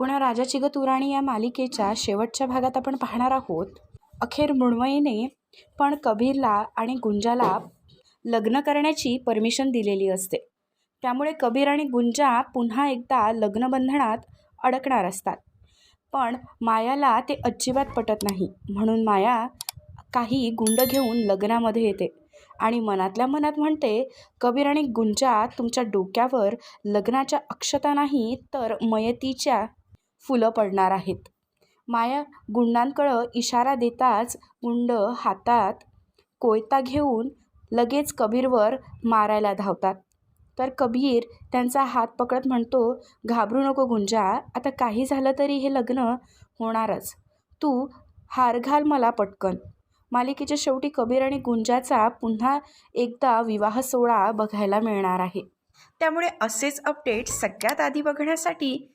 कुणा राजाची ग या मालिकेच्या शेवटच्या भागात आपण पाहणार आहोत. अखेर मृण्मयीने पण कबीरला आणि गुंजाला लग्न करण्याची परमिशन दिलेली असते. त्यामुळे कबीर आणि गुंजा पुन्हा एकदा लग्नबंधनात अडकणार असतात. पण मायाला ते अजिबात पटत नाही. म्हणून माया काही गुंड घेऊन लग्नामध्ये येते आणि मनातल्या मनात म्हणते कबीर आणि गुंजा तुमच्या डोक्यावर लग्नाच्या अक्षता नाही तर मयतीच्या फुलं पडणार आहेत. माया गुंडांकडं इशारा देताच गुंड हातात कोयता घेऊन लगेच कबीरवर मारायला धावतात. तर कबीर त्यांचा हात पकडत म्हणतो घाबरू नको गुंजा आता काही झालं तरी हे लग्न होणारच. तू हार घाल मला पटकन. मालिकेच्या शेवटी कबीर आणि गुंजाचा पुन्हा एकदा विवाह सोहळा बघायला मिळणार आहे. त्यामुळे असेच अपडेट सगळ्यात आधी बघण्यासाठी